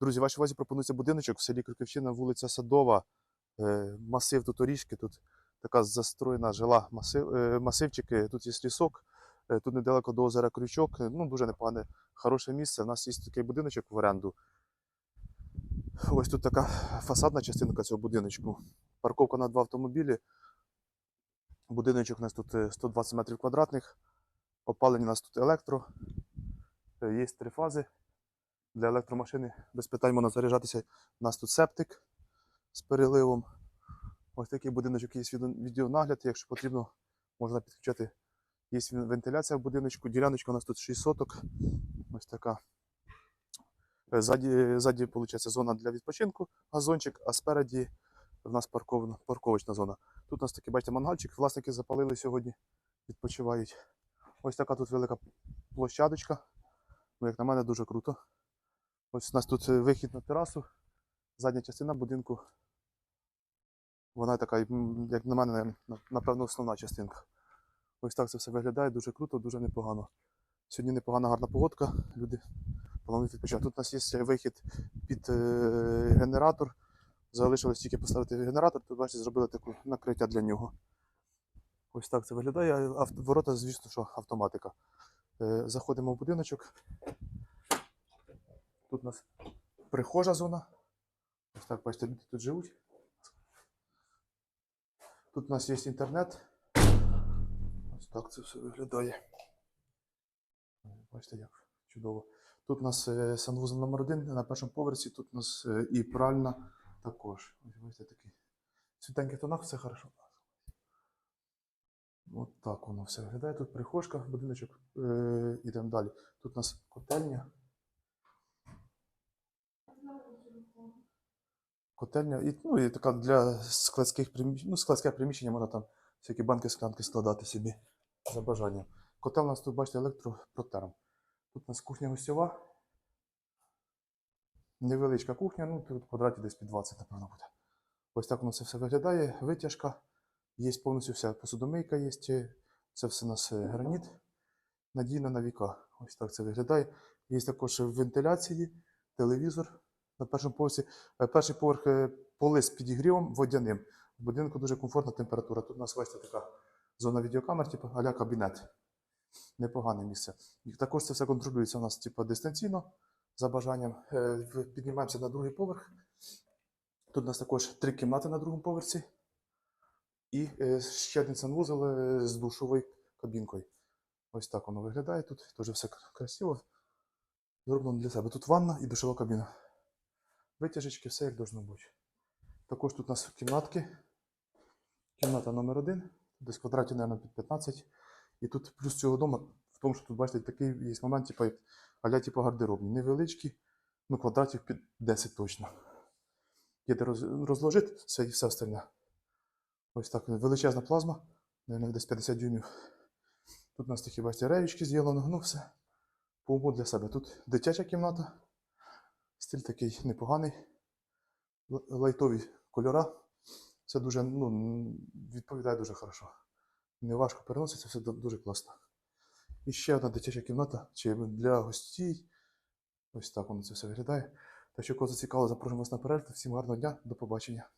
Друзі, вашій увазі пропонується будиночок в селі Крюківщина, вулиця Садова. Е, Масив тут оріжки, тут така застроєна жила масив, е, масивчики, тут є лісок, е, тут недалеко до озера Крючок. Ну, дуже непогане, хороше місце. У нас є такий будиночок в оренду. Ось тут така фасадна частинка цього будиночку. Парковка на два автомобілі. Будиночок у нас тут е, 120 метрів квадратних. Опалення у нас тут електро. Є три фази. Для електромашини без питань можна заряджатися. У нас тут септик з переливом. Ось такий будиночок є відеонагляд. Якщо потрібно, можна підключати. Є вентиляція в будиночку. Діляночка у нас тут 6 соток. Ось така. Е, Ззаді, ззаді виходить, зона для відпочинку, газончик, а спереді в нас парковна, парковочна зона. Тут у нас такий, бачите, мангальчик. Власники запалили сьогодні, відпочивають. Ось така тут велика площадочка. Ну, як на мене, дуже круто. Ось у нас тут е, вихід на терасу, задня частина будинку. Вона така, як на мене, напевно, основна частинка. Ось так це все виглядає, дуже круто, дуже непогано. Сьогодні непогана гарна погодка, люди планують відпочивати. Тут у нас є вихід під е, генератор. Залишилось тільки поставити генератор, тут бачите, зробили таке накриття для нього. Ось так це виглядає. ворота, звісно, що автоматика. Е, заходимо в будиночок. Тут у нас прихожа зона. Ось так, бачите, люди тут живуть. Тут у нас є інтернет. Ось так це все виглядає. Бачите, як чудово. Тут у нас е, санвузол номер один на першому поверсі, тут у нас е, і пральна також. Ось бачите, такий. В світеньких тонах все хорошо. От так воно все виглядає. Тут прихожка, будиночок. Е, ідемо далі. Тут у нас котельня. Котельня, і, ну, і така для складських приміщень, ну, складське приміщення можна там всякі банки, склянки складати собі за бажанням. Котел у нас тут, бачите, електропротерм. Тут у нас кухня гостьова. Невеличка кухня, ну тут квадратів десь під 20, напевно, буде. Ось так воно це все виглядає. Витяжка. Є повністю вся посудомийка, є. Це все у нас е, граніт. Надійна на віка. Ось так це виглядає. Є також вентиляції, телевізор на першому поверсі. Е, Перший поверх е, поли з підігрівом водяним. В будинку дуже комфортна температура. Тут у нас бачите така зона відеокамер, типу аля кабінет. Непогане місце. І також це все контролюється у нас типу, дистанційно за бажанням. Е, Піднімаємося на другий поверх. Тут у нас також три кімнати на другому поверсі. І ще один санвузол з душовою кабінкою. Ось так воно виглядає тут. Дуже все красиво. Зроблено для себе. Тут ванна і душова кабіна. Витяжечки, все як должно бути. Також тут у нас кімнатки. Кімната номер один. Десь квадратів, мабуть, під 15. І тут плюс цього дому в тому, що тут, бачите, такий є момент, типу, аля типу гардеробні. Невеличкі, ну квадратів під 10 точно. Є де розложити все все остальне. Ось так величезна плазма, мабуть, десь 50 дюймів. Тут у нас такі, бачите, реючки зроблено, ну все. По для себе. Тут дитяча кімната. Стиль такий непоганий. Лайтові кольора. Це дуже ну, відповідає дуже хорошо. Не важко переноситься, все дуже класно. І ще одна дитяча кімната чи для гостей. Ось так воно це все виглядає. Так що, кого зацікавило, запрошуємо вас на перегляд. Всім гарного дня, до побачення.